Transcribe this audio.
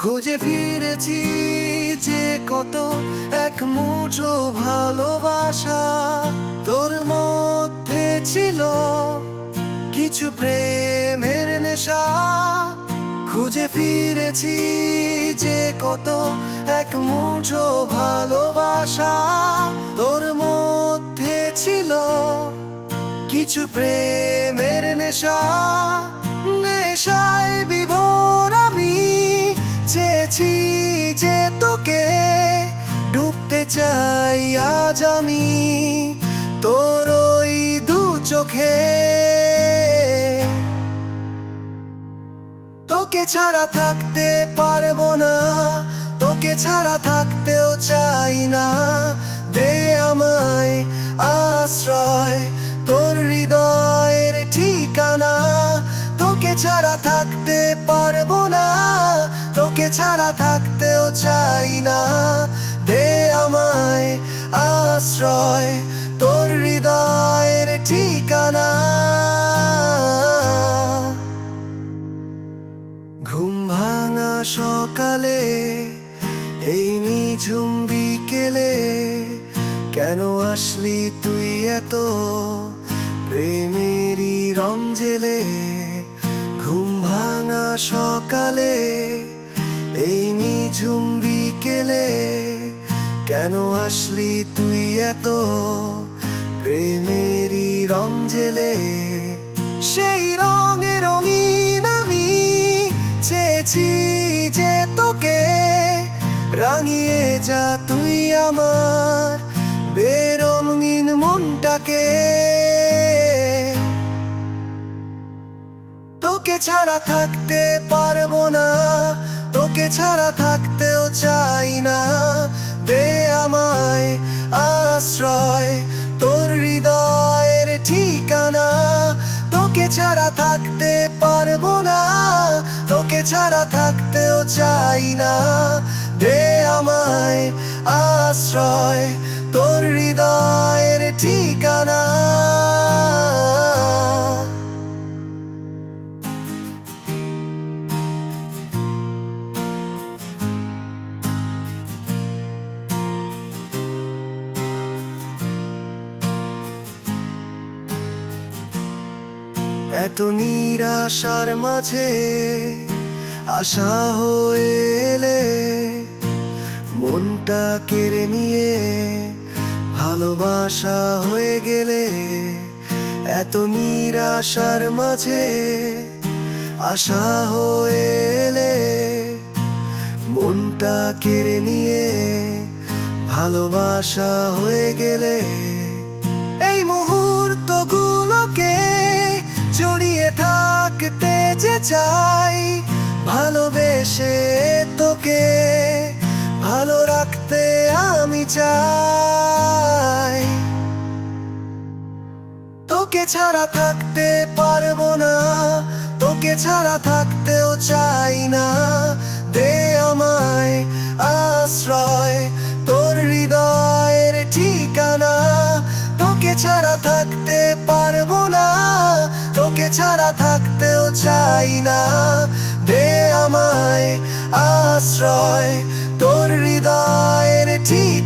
খুঁজে ফিরেছি যে কত এক মুঠো ভালোবাসা তোর মধ্যে ছিল কিছু প্রেমের নেশা। খুঁজে ফিরেছি যে কত এক মুঠো ভালোবাসা তোর মধ্যে ছিল কিছু প্রেমের নেশা। নেশায় চাই আজ আমি তোর ওই দু চোখে। তোকে ছাড়া থাকতে পারব না, তোকে ছাড়া থাকতেও চাই না। দে আমায় আশ্রয়, তোর হৃদয়ের ঠিকানা। তোকে ছাড়া থাকতে পারব না, তোকে ছাড়া থাকতেও চাই না। আমায় আশ্রয়, তোর হৃদয়ের ঠিকানা। ঘুম ভাঙা সকালে, এই নিঝুম বিকেলে, কেন আসলি তুই এত প্রেমেরই রং জেলে? ঘুম ভাঙা সকালে, এই নিঝুম বিকেলে কেন আসলি তুই এত প্রেমেরই রং জেলে? সেই রঙে রঙিন আমি চেয়েছি যে তোকে রাঙিয়ে যা তুই আমার বেরঙিন মনটাকে। তোকে ছাড়া থাকতে পারব না, তোকে ছাড়া থাকতেও চাই না। দে আমায় আশ্রয়। তোর হৃদয়ের ঠিকানা তোকে ছাড়া থাকতে পারব না। তোকে ছাড়া থাকতেও চাই না। দে আমায় আশ্রয়। তোর হৃদয়ের ঠিকানা এত নিরাশার মাঝে আশা হয়ে মনটা কেড়ে নিয়ে ভালোবাসা হয়ে গেলে এত নিরাশার মাঝে আশা হয়ে মনটা কেড়ে নিয়ে ভালোবাসা হয়ে গেলে এই থাকতে যে চাই ভালোবেসে তোকে, ভালো রাখতে আমি চাই। তোকে ছাড়া থাকতে পারব না, তোকে ছাড়া থাকতেও চাই না। দে আমায় আশ্রয়, তোর হৃদয়ের ঠিকানা। তোকে ছাড়া থাকতে পারব না, তোকে ছাড়া থাকতেও চাই না। দে আমায় আশ্রয় তোর হৃদয়ের ঠিকানা